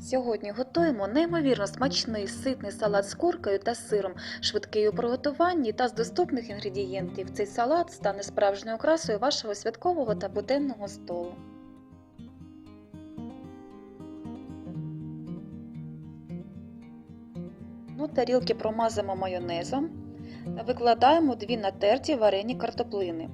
Сьогодні готуємо неймовірно смачний ситний салат з куркою та сиром, швидкий у приготуванні та з доступних інгредієнтів. Цей салат стане справжньою окрасою вашого святкового та буденного столу. Ну, тарілки промазимо майонезом та викладаємо дві натерті варені картоплини.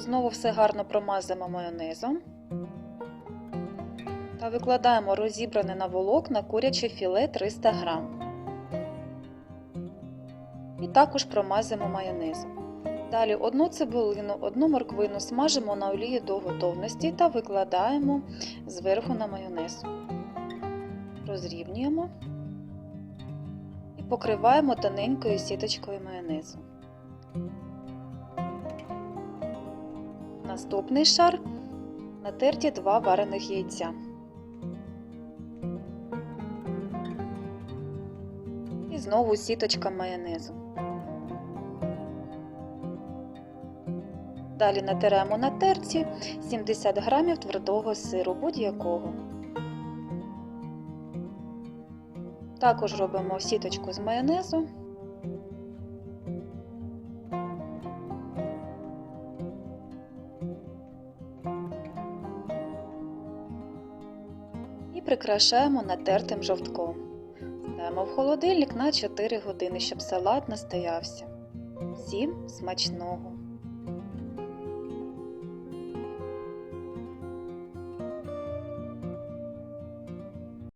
Знову все гарно промазуємо майонезом та викладаємо розібране на волокна куряче філе 300 г. І також промазуємо майонезом. Далі одну цибулину, одну морквину смажимо на олії до готовності та викладаємо зверху на майонез. Розрівнюємо і покриваємо тоненькою сіточкою майонезу. Наступний шар натерті два варених яйця. І знову сіточка майонезу. Далі натираємо на терці 70 грамів твердого сиру будь-якого. Також робимо сіточку з майонезу. І прикрашаємо натертим жовтком. Ставимо в холодильник на 4 години, щоб салат настоявся. Всім смачного!